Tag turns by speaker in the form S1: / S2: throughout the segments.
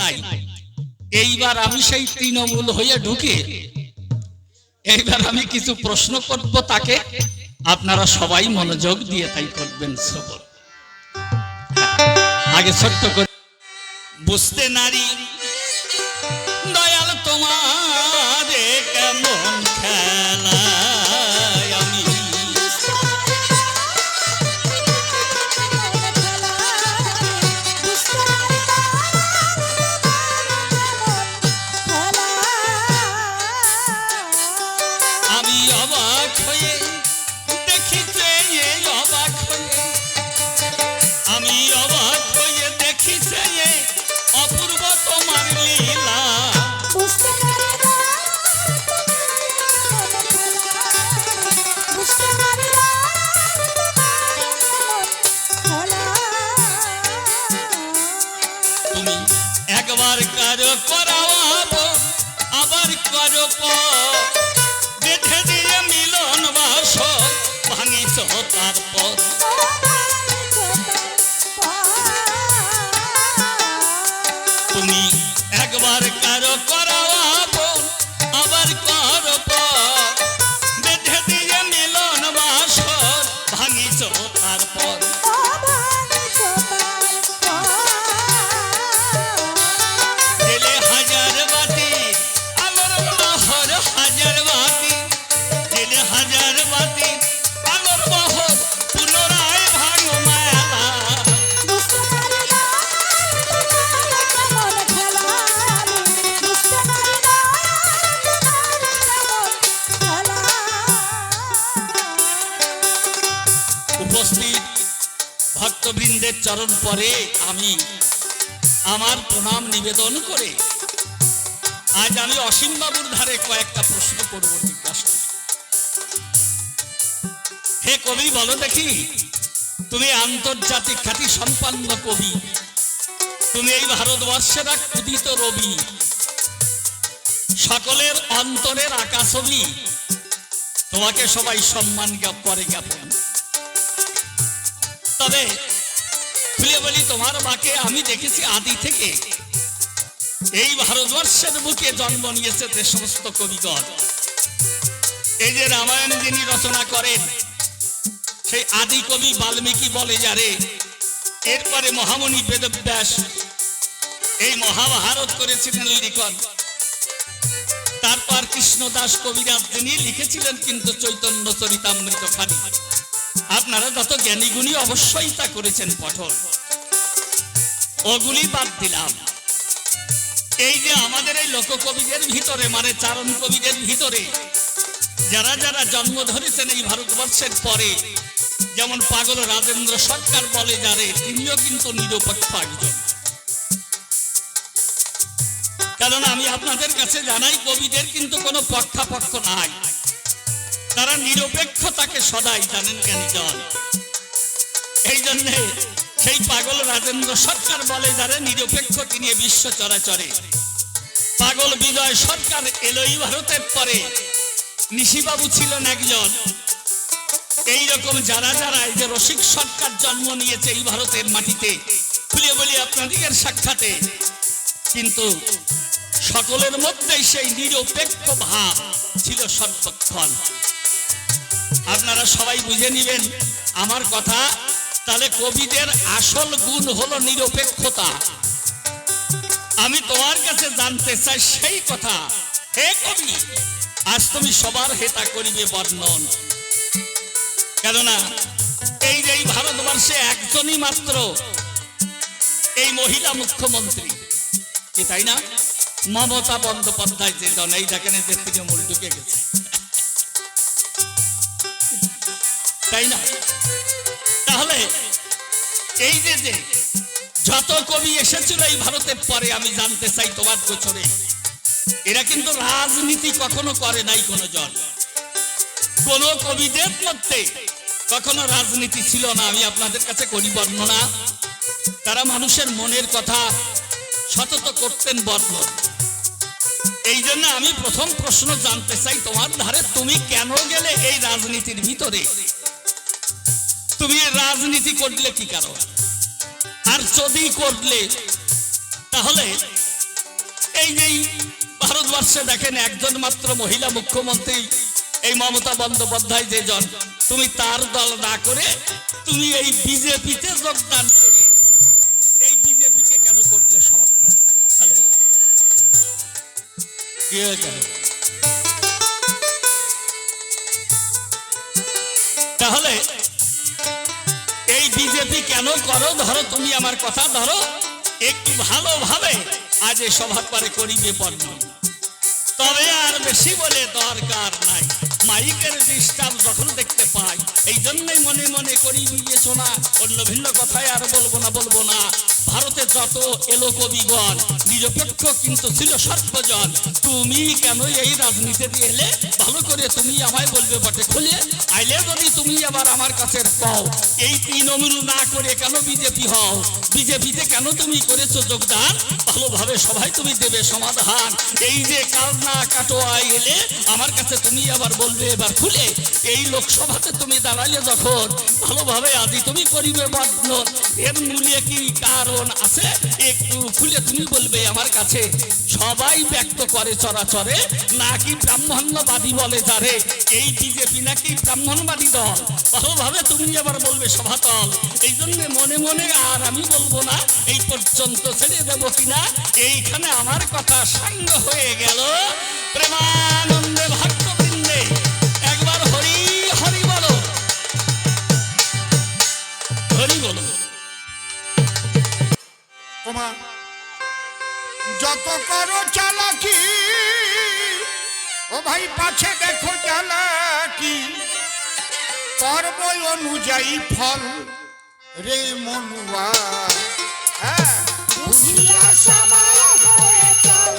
S1: নাই। এইবার আমি সেই তৃণমূল হয়ে ঢুকে এইবার আমি কিছু প্রশ্ন করব তাকে। আপনারা সবাই মনোযোগ দিয়ে তাই করবেন শ্রবণ। আগে ছোট্ট করে। বুঝতে নারী, দয়াল তোমার কেমন খেলা চরণ পরে আমি আমার প্রণাম নিবেদন করে। আজ আমি অসীম বাবুর ধারে কয়েকটা প্রশ্ন করব জিজ্ঞাসা। হে কবি, বলো দেখি, তুমি আন্তর্জাতিক খ্যাতি সম্পন্ন কবি। তুমি এই ভারতবর্ষের এক ক্ষুদিত রবি। সকলের অন্তরের আকাশবি। তোমাকে সবাই সম্মান করে জ্ঞাপন। তবে খুলে বলি, তোমার মাকে আমি দেখেছি আদি থেকে। এই ভারতবর্ষের বুকে জন্ম নিয়েছে যে সমস্ত কবিগণ। এই যে রামায়ণ যিনি রচনা করেন, সেই আদি কবি বাল্মীকি বলে যারে, এরপরে মহামণি বেদব্যাস এই মহাভারত করেছিলেন লিখন। তারপর কৃষ্ণদাস কবিরাজ তিনি লিখেছিলেন কিন্তু চৈতন্য চরিতামৃত খানি আপনারা যত জ্ঞানী গুণী অবশ্যই তা করেছেন পঠন। ওগুলি বাদ দিলাম। এই যে আমাদের এই লোককবিদের ভিতরে মানে চারণ কবিদের ভিতরে, যারা যারা জন্ম ধরেছেন এই ভারতবর্ষের পরে, যেমন পাগল রাজেন্দ্র সরকার বলে যারে, তিনিও কিন্তু নিরপেক্ষ একজন। কারণ আমি আপনাদের কাছে জানাই, কবিদের কিন্তু কোনো পক্ষাপক্ষ নাই। তারা নিরপেক্ষতাকে সদাই জানেন জ্ঞানীজন এই জন্যে সেই পাগল রাজেন্দ্র সরকার বলে যারা নিরপেক্ষ তিনি বিশ্ব চরাচরে। পাগল বিজয় সরকার এলো এই ভারতের পরে। নিশিবাবু ছিলেন একজন। এই রকম যারা যারা এই যে রসিক সরকার জন্ম নিয়েছে এই ভারতের মাটিতে খুলে বলি আপনাদের সাক্ষাতে। কিন্তু সকলের মধ্যেই সেই নিরপেক্ষ ভাব ছিল সর্বক্ষণ। আপনারা সবাই বুঝে নেবেন আমার কথা। তাহলে কবিদের আসল গুণ হলো নিরপেক্ষতা। আমি তোমার কাছে জানতে চাই সেই কথা। হে কবি, আজ তুমি সবার হেতা করিবে বর্ণন। কেননা, এই যে ভারতবর্ষে একজনই মাত্র এই মহিলা মুখ্যমন্ত্রী। কি তাই না? মমতা বন্দ্যোপাধ্যায় যে জন, এই দেখেন যে তৃণমূল ঢুকে গেছে। তাই না? তাহলে এই যে যে যত কবি এসেছিল এই ভারতের পরে, আমি জানতে চাই তোমার গোচরে এরা কিন্তু রাজনীতি কখনো করে নাই কোনো জন। কোন কবিদের মধ্যে কখনো রাজনীতি ছিল না। আমি আপনাদের কাছে করি বর্ণনা। তারা মানুষের মনের কথা সতত করতেন বর্ণন। এই জন্য আমি প্রথম প্রশ্ন জানতে চাই তোমার ধারে, তুমি কেন গেলে এই রাজনীতির ভিতরে? তুমি রাজনীতি করলে কি কারণ? আর যদি করলে, তাহলে এই যে এই ভারতবর্ষে দেখেন একজন মাত্র মহিলা মুখ্যমন্ত্রী, এই মমতা বন্দ্যোপাধ্যায় যে জন তুমি তার দল না করে তুমি এই বিজেপিতে যোগদান করে এই বিজেপিকে কেন করলে সমর্থন? হ্যালো? তাহলে বিজেপি কেন করো? ধরো, তুমি আমার কথা ধরো। একটু ভালোভাবে আজ এ সভার পরে করিবে পণ্য। তবে আর বেশি বলে দরকার নাই। মাইকের ডিস্টার্ব যখন দেখতে পাই, এই জন্যই মনে মনে করি বিবেচনা অন্য ভিন্ন কথায় আর বলব না বলব না। ভারতে যত এলো কবিগণ, নিরপেক্ষ কিন্তু ছিল সর্বজন। তুমি কেন এই রাজনীতিতে এলে? ভালো করে তুমি আমায় বলবে বটে খুলে। আইলে যদি তুমি আবার আমার কাছে কও এই তৃণমূল না করে কেন বিজেপি হও? বিজেপিতে কেন তুমি করেছ যোগদান? ভালোভাবে সবাই তুমি দেবে সমাধান। এই যে কালনা কাটোয়ায় এলে, আমার কাছে তুমি আবার বলবে এবার খুলে এই লোকসভাতে তুমি দাঁড়ালে যখন ভালোভাবে আদি তুমি করিবে বর্ণন এর মূলে কি কারণ আছে? একটু খুলে তুমি বলবে আমার কাছে। সবাই ব্যক্ত করে চরাচরে, নাকি ব্রাহ্মণ্যবাদী বলে যারে? এই বিজেপি নাকি ব্রাহ্মণবাদী দল? ভালোভাবে তুমি আবার বলবে সভাতল। এই জন্য মনে মনে আর আমি বলব না, এই পর্যন্ত ছেড়ে দেবো কিনা? এইখানে আমার কথা সাঙ্গ হয়ে গেল। প্রেমানন্দে ভক্তবৃন্দে
S2: যত করো চালাকি ও ভাই পাছে দেখো চালাকি কর্ম অনুযায়ী ফল রে মনুয়া। হ্যাঁ?
S3: বুঝিয়া সামাল চল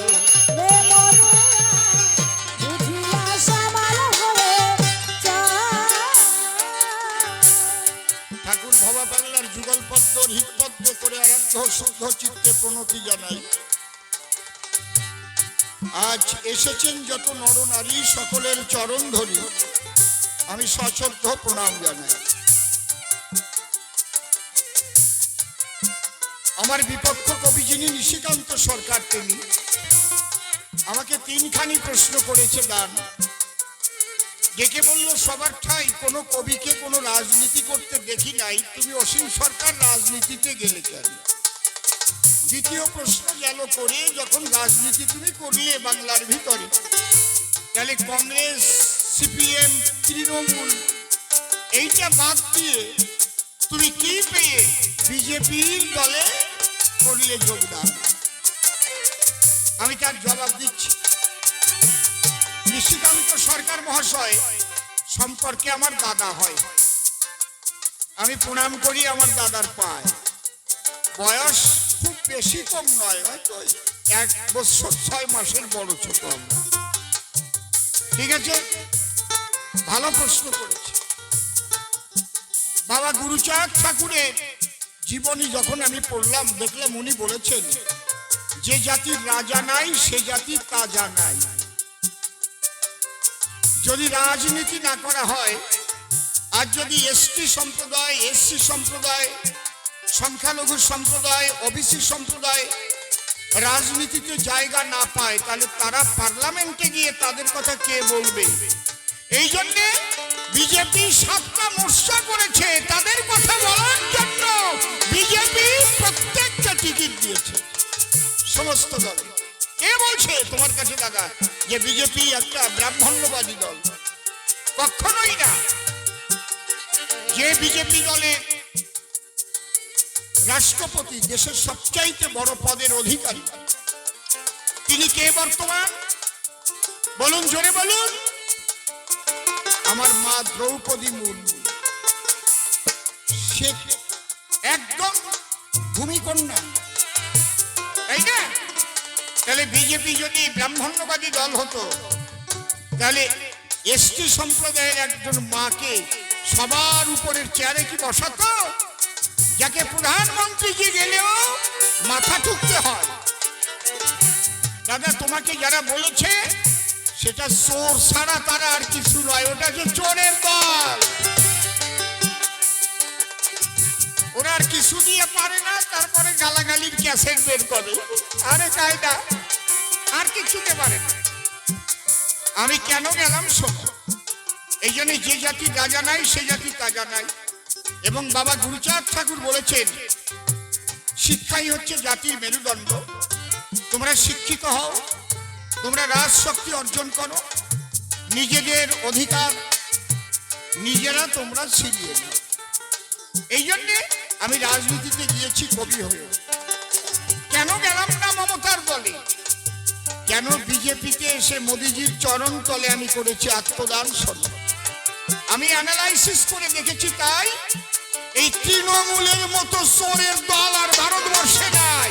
S2: ঠাকুর ভবা বাংলার যুগল পদ্ম হৃদপদ্ম করে আরাধ্য শুদ্ধ চিত্তে প্রণতি জানাই। আজ এসেছেন যত নরনারী সকলের চরণ ধরি। আমি সশ্রদ্ধ প্রণাম জানাই। আমার বিপক্ষ কবি যিনি নিশিকান্ত সরকার তিনি, আমাকে তিনখানি প্রশ্ন করেছে গান। ডেকে বলল, সবার ঠাই, কোনো কবিকে কোনো রাজনীতি করতে দেখি নাই। তুমি অসীম সরকার, রাজনীতিতে গেলে কেন? দ্বিতীয় প্রশ্ন গেল করে যখন রাজনীতি তুমি করলে বাংলার ভিতরে। তাহলে কংগ্রেস, সিপিএম, তৃণমূল, এইটা বাদ দিয়ে তুমি কি পেয়ে বিজেপির দলে করলে যোগদান? আমি তার জবাব দিচ্ছি। নিশিকান্ত সরকার মহাশয় সম্পর্কে আমার দাদা হয়। আমি প্রণাম করি আমার দাদার পায়। বয়স বেশি কম নয়, হয়তো এক বছর, ছয় মাসের বড় ছোট আমরা। ঠিক আছে? ভালো প্রশ্ন করেছে। বাবা গুরুচাঁদ ঠাকুরের জীবনী যখন আমি পড়লাম, দেখলাম উনি বলেছেন, যে জাতির রাজা নাই, সে জাতির তাজা নাই। যদি রাজনীতি না করা হয়, আর যদি এসটি সম্প্রদায়, এসসি সম্প্রদায় সংখ্যালঘু সম্প্রদায় ওবিসি সম্প্রদায় রাজনীতিতে জায়গা না পায়, তাহলে তারা পার্লামেন্টে গিয়ে তাদের কথা কে বলবে? এই জন্যে বিজেপি সাতটা মোর্চা করেছে, তাদের কথা বলার জন্য বিজেপি প্রত্যেকটা টিকিট দিয়েছে। সমস্ত দলে। কে বলছে? তোমার কাছে দাদা, যে বিজেপি একটা ব্রাহ্মণ্যবাদী দল। কখনোই না। যে বিজেপি দলে রাষ্ট্রপতি দেশের সবচাইতে বড় পদের অধিকারী। তিনি কে বর্তমান? বলুন, জোরে বলুন। আমার মা দ্রৌপদী মুর্মু। সে একদম ভূমিকন্যা। তাই না তাহলে বিজেপি যদি ব্রাহ্মণ্যবাদী দল হতো, তাহলে এসটি সম্প্রদায়ের একজন মাকে সবার উপরের চেয়ারে কি বসাতো? যাকে প্রধানমন্ত্রীজি গেলেও মাথা ঠুকতে হয়। দাদা, তোমাকে যারা বলেছে, সেটা চোর ছাড়া তারা আর কিছু নয়, ওটা যে চোরের দল। ওরা আর কিছু দিয়ে পারে না, তারপরে গালাগালির ক্যাসেট বের করে। আরে কায়দা, আর কিছুতে পারে না। আমি কেন গেলাম শোনো? এই জন্য যে জাতি রাজা নাই, সে জাতি তাজা নাই। এবং বাবা গুরুচাঁদ ঠাকুর বলেছেন, শিক্ষাই হচ্ছে জাতির মেরুদণ্ড। তোমরা শিক্ষিত হও, তোমরা রাজশক্তি অর্জন করো, নিজেদের অধিকার নিজেরা তোমরা ছিনিয়ে নাও। এই জন্যে আমি রাজনীতিতে গিয়েছি কবি হয়ে। কেন গেলাম না মমতার দলে? কেন বিজেপিতে এসে মোদিজির চরণ তলে আমি করেছি আত্মদান সন্ন আমি অ্যানালাইসিস করে দেখেছি তাই, এই তৃণমূলের মতো সোরের দল আর ভারতবর্ষে নাই।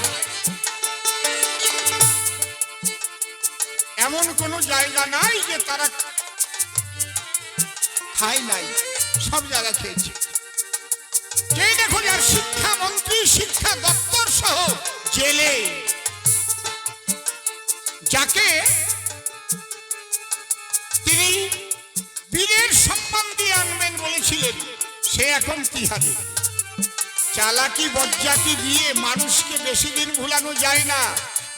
S2: এমন কোনো জায়গা নাই যে তারা খায় নাই, সব জায়গা খেয়েছে। যেই দেখো যার শিক্ষামন্ত্রী, শিক্ষা দপ্তর সহ জেলে, যাকে সে এখন তিহারে চালাকি, বজ্জাতি দিয়ে মানুষকে বেশি দিন ভুলানো যায় না।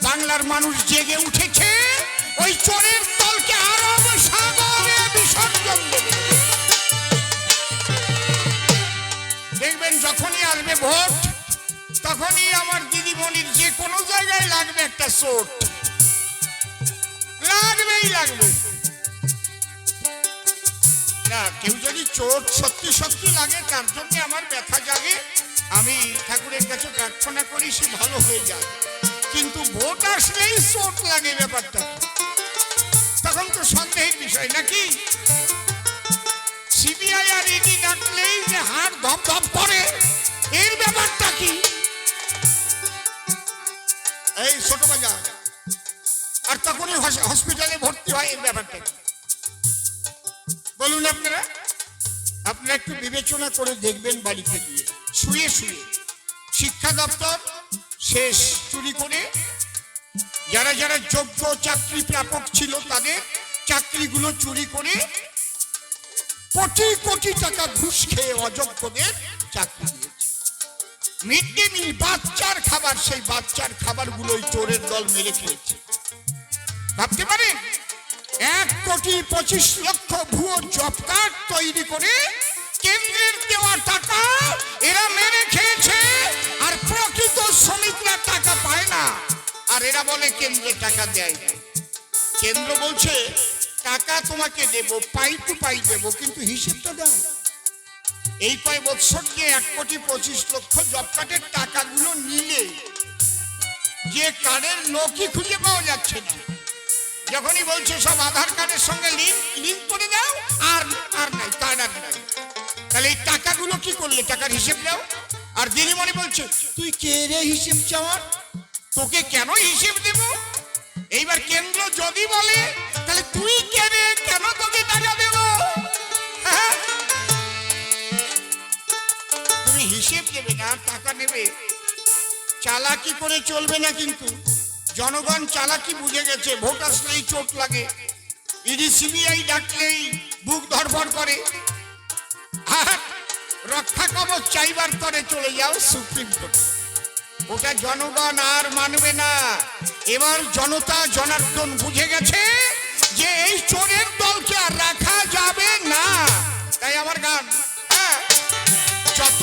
S2: বাংলার মানুষ জেগে উঠেছে, ওই চোরের দলকে আরব সাগরে বিসর্জন দেখবেন যখনই আসবে ভোট, তখনই আমার দিদিমণির যে কোনো জায়গায় লাগবে একটা চোট। লাগবেই লাগবে। না, কেউ যদি চোট সত্যি সত্যি লাগে, তার জন্য আমার ব্যথা জাগে, আমি ঠাকুরের কাছে প্রার্থনা করি সে ভালো হয়ে যায় কিন্তু ভোট আসলেই চোট লাগে ব্যাপারটা। তখন তো সন্দেহের বিষয়, নাকি? সিবিআই আর ইডি ডাকলেই যে হাড় ধপ ধপ করে? এর ব্যাপারটা কি? এই ছোট বাজার। আর তখনই হসপিটালে ভর্তি হয় এর ব্যাপারটা কি? বলুন আপনারা। আপনারা একটু বিবেচনা করে দেখবেন বাড়িতে গিয়ে। শুয়ে শুয়ে। শিক্ষা দপ্তর শেষ চুরি করে। যারা যারা যোগ্য চাকরি প্রাপক ছিল তাদের চাকরিগুলো চুরি করে। কোটি কোটি টাকা ঘুষ খেয়ে অযোগ্যদের চাকরি দিয়েছে। মিড ডে মিল, বাচ্চার খাবার, সেই বাচ্চার খাবারগুলোই চোরের দল মেরে খেয়েছে। ভাবতে পারেন? এক কোটি পঁচিশ লক্ষ ভুয়ো জব কার্ড তৈরি করে কেন্দ্রের দেওয়া টাকা এরা মেরে খেয়েছে, আর প্রকৃত শ্রমিকরা টাকা পায় না। আর এরা বলে, কেন্দ্রে টাকা দেয় না। কেন্দ্র বলছে, টাকা তোমাকে দেব, পাই টু পাই দেব, কিন্তু হিসেবটা দাও। এই কয় বৎসর যে এক কোটি পঁচিশ লক্ষ জব কার্ডের টাকাগুলো নিলে যে কার্ডের লোকই খুঁজে পাওয়া যাচ্ছে না। যখনই বলছে সব আধার কার্ডের সঙ্গে লিঙ্ক লিঙ্ক করে দাও, আর আর নাই কার্ড আর নাই। তাহলে এই টাকাগুলো কি করলে? টাকার হিসেব দাও আর দিদিমণি বলছে, তুই কে রে হিসেব চাওয়ার? তোকে কেন হিসেব দেব? এইবার কেন্দ্র যদি বলে, তাহলে তুই কে রে কেন তোকে টাকা দেব? হ্যাঁ? তুমি হিসেব দেবে না, টাকা নেবে। চালাকি করে চলবে না কিন্তু। জনগণ চালাকি বুঝে গেছে ভোট আসলেই চোট লাগে। ইডি, সিবিআই ডাকলেই বুক ধরফর করে। আর রক্ষা কবচ চাইবার তরে চলে যাও সুপ্রিম কোর্ট। ওটা জনগণ আর মানবে না। এবার জনতা, জনার্দন বুঝে গেছে যে এই চোরের দলকে আর রাখা যাবে না। তাই আমার গান। হ্যাঁ যত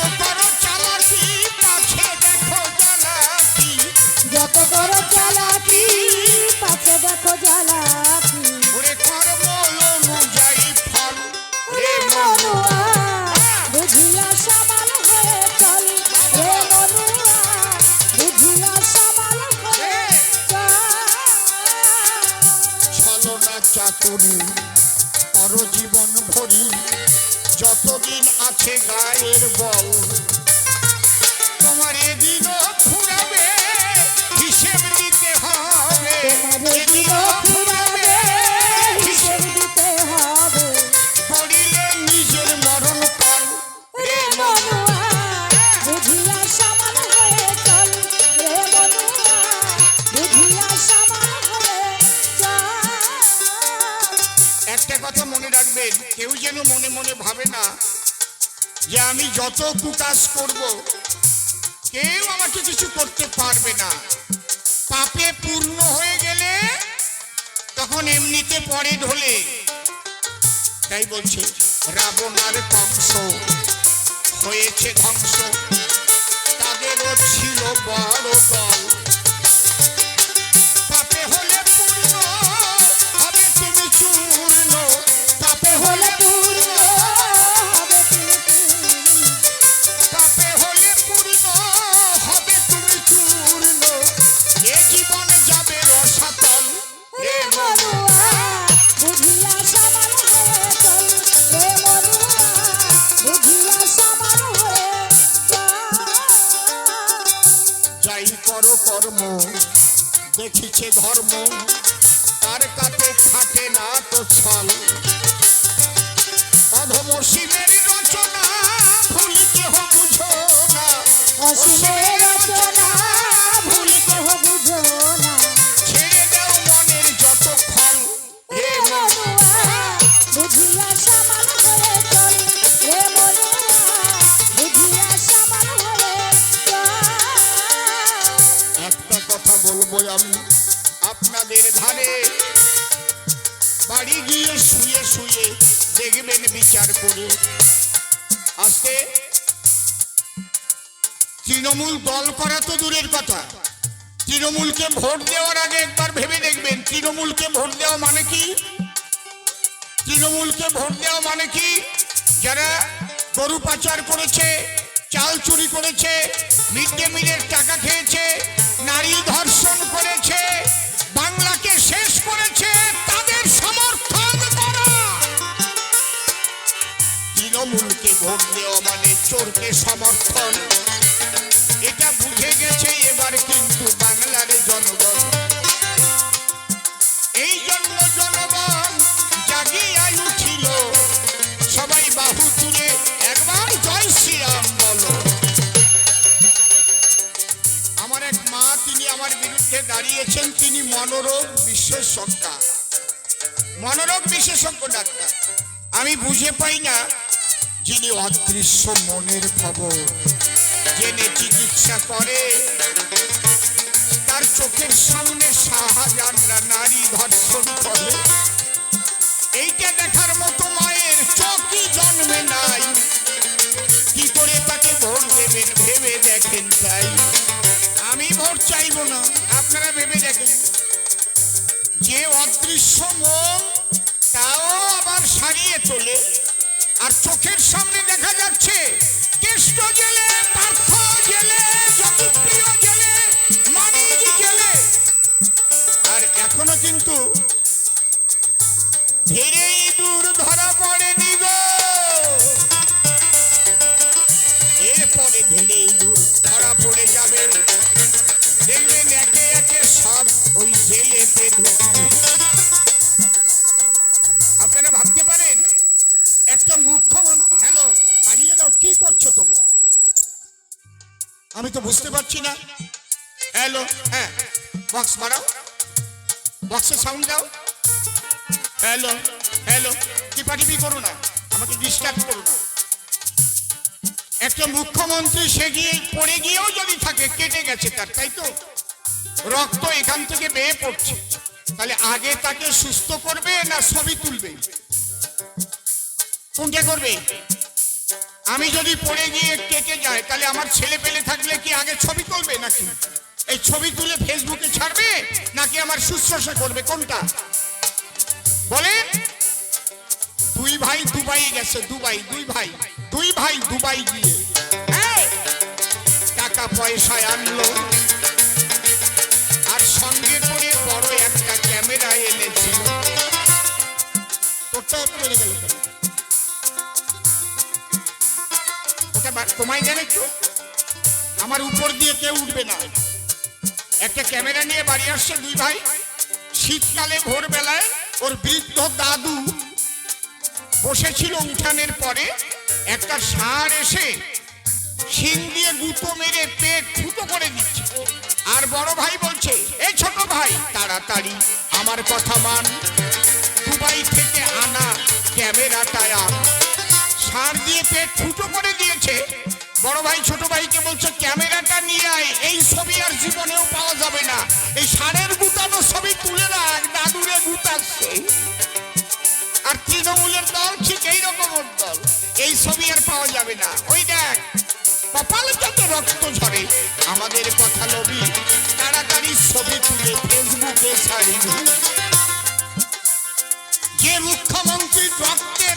S2: রাখবেন কেউ যেন মনে মনে ভাবে না যে আমি যত কুকাজ করব, কেউ আমাকে কিছু করতে পারবে না। পাপে পূর্ণ হয়ে গেলে তখন এমনিতে পরে ঢোলে। তাই বলছে রাবণ আর কংস হয়েছে ধ্বংস। তাদেরও ছিল বড় দল। দেখিছে ধর্ম তার কাতে থাকে না তো ছল। অধম দেখবেন বিচার করে। আজকে তৃণমূল দল করা তো দূরের কথা। তৃণমূলকে ভোট দেওয়ার আগে একবার ভেবে দেখবেন, তৃণমূলকে ভোট দেওয়া মানে কি? তৃণমূলকে ভোট দেওয়া মানে কি? যারা গরু পাচার করেছে, চাল চুরি করেছে, মিড ডে মিলের টাকা খেয়েছে, নারী ধর্ষণ করেছে, বাংলাকে শেষ করেছে তৃণমূলকে ভোট দেওয়া মানে চোরকে সমর্থন। এটা বুঝে গেছে এবার কিন্তু বাংলার জনগণ। এই জন্য জনগণ জাগিয়াই উঠিল সবাই বাহু তুলে একবার জয় শ্রীরাম বলো। আমার এক মা, তিনি আমার বিরুদ্ধে দাঁড়িয়েছেন। তিনি মনোরোগ বিশেষজ্ঞ। মনোরোগ বিশেষজ্ঞ ডাক্তার। আমি বুঝে পাই না যিনি অদৃশ্য মনের খবর জেনে চিকিৎসা করে, তার চোখের সামনে শাহজাহানরা নারী ধর্ষণ করে। এইটা দেখার মতো মায়ের চোখই জন্মে নাই। কি করে তাকে ভোট দেবেন ভেবে দেখেন তাই? আমি ভোট চাইব না, আপনারা ভেবে দেখেন। যে অদৃশ্য মন, তাও আবার সারিয়ে তোলে। আর চোখের সামনে দেখা যাচ্ছে কেষ্ট জেলে পার্থ জেলে জ্যোতিপ্রিয় জেলে মানিক জেলে আর এখনও কিন্তু ধীরেই একটা মুখ্যমন্ত্রী। হ্যালো হারিয়ে দাও, কি করছ তোমরা? আমি তো বুঝতে পারছি না। হ্যালো হ্যাঁ বক্স বাড়াও। বক্সে সাউন্ড দাও। হ্যালো হ্যালো টিপাটিপি করো না, আমাকে ডিস্টার্ব করো না। একটা মুখ্যমন্ত্রী সে গিয়ে পড়ে গিয়েও যদি থাকে, কেটে গেছে তার, তাই তো? রক্ত এখান থেকে বেয়ে পড়ছে। তাহলে আগে তাকে সুস্থ করবে না ছবি তুলবে? কোনটা করবে? আমি যদি পড়ে গিয়ে কেটে যায় তাহলে আমার ছেলে পেলে থাকলে কি আগে ছবি তুলবে নাকি? এই ছবি তুলে ফেসবুকে ছাড়বে নাকি আমার শুশ্রূষা করবে? কোনটা? বলেন দুই ভাই দুবাই গেছে, দুবাই, দুই ভাই দুই ভাই দুবাই গিয়ে। টাকা পয়সায় আনলো। আর সঙ্গে করে বড় একটা ক্যামেরা এনেছিল। তোরটা বেড়ে গেল তোমায় দেন একটু আমার উপর দিয়ে কেউ উঠবে না। একটা ক্যামেরা নিয়ে বাড়ি আসছে দুই ভাই। শীতকালে ভোরবেলায় ওর বৃদ্ধ দাদু বসেছিল উঠানের পরে, একটা ষাঁড় এসে শিং দিয়ে গুঁতো মেরে পেট ফুটো করে দিচ্ছে। আর বড় ভাই বলছে এই ছোট ভাই, তাড়াতাড়ি আমার কথা মান। দুবাই থেকে আনা ক্যামেরাটা আন। সার দিয়ে পেট ফুটো করে দিয়েছে। বড় ভাই, ছোট ভাইকে বলছে, ক্যামেরাটা নিয়ে আয়, এই ছবি আর জীবনেও পাওয়া যাবে না। এই সারের গুতানো ছবি তুলে রাখ, দাদুরে গুতাচ্ছে। আর তৃণমূলের দল ঠিক এই এইরকম দল। এই ছবি আর পাওয়া যাবে না। ওই দেখ, কপাল যত রক্ত ঝরে। আমাদের কথা লবি, তাড়াতাড়ি ছবি তুলে ফেসবুকে ছাড়িনি যে মুখ্যমন্ত্রী রক্তের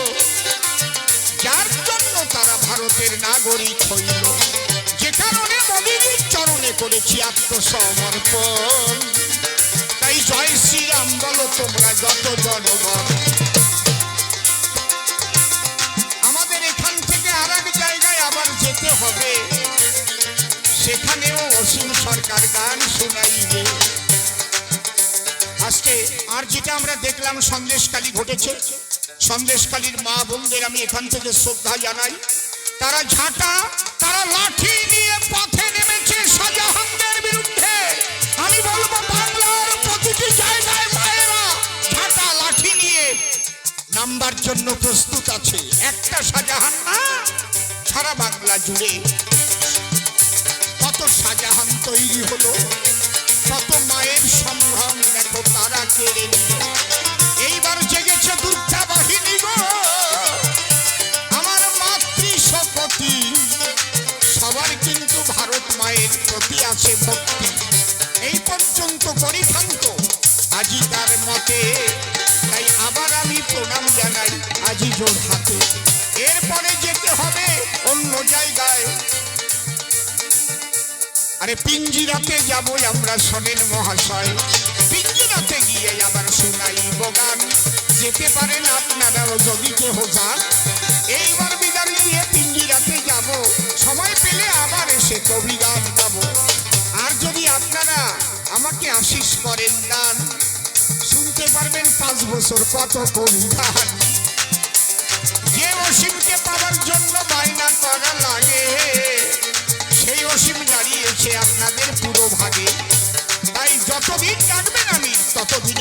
S2: ভারতের নাগরিক হইল। যে কারণে মোদিজির চরণে করেছি আত্মসমর্পণ। তাই জয় শ্রীরাম বলো তোমরা যত জনগণ। আমাদের এখান থেকে আর জায়গায় আবার যেতে হবে। সেখানেও অসীম সরকার গান শোনাইবে। আজকে আর যেটা আমরা দেখলাম সন্দেশকালী ঘটেছে। সন্দেশকালীর মা বোনদের আমি এখান থেকে শ্রদ্ধা জানাই। তারা ঝাঁটা, তারা লাঠি নিয়ে পথে নেমেছে শাহজাহানদের বিরুদ্ধে। আমি বলব, বাংলার প্রতিটি জায়গায় মায়েরা ঝাঁটা, লাঠি নিয়ে নাম্বার জন্য প্রস্তুত আছে। একটা শাহজাহান না, সারা বাংলা জুড়ে। কত শাহজাহান তৈরি হলো, কত মায়ের সম্ভ্রম দেখো তারা কেড়ে নিল। প্রতি আছে ভক্তি। এই পর্যন্ত করি ক্ষান্ত আজি তার মতে, তাই আবার আমি প্রণাম জানাই আজি জোর হাতে। এরপরে যেতে হবে অন্য জায়গায়। আরে পিঞ্জিরাতে যাব আমরা শোনেন মহাশয়। পিঞ্জিরাতে গিয়ে আবার শোনাইব গান। যেতে পারেন আপনারাও যদি কেহ যান। এইবার বিদায় দিয়ে যাব সময় পেলে আবার এসে কবি গান গাব। আর যদি আপনারা আমাকে আশিস করেন গান, শুনতে পারবেন পাঁচ বছর কত কবি গান। যে অসীমকে পাওয়ার জন্য বায়না করা লাগে, সেই অসীম দাঁড়িয়েছে আপনাদের পুরো ভাগে। তাই যতদিন ডাকবেন আমি ততদিন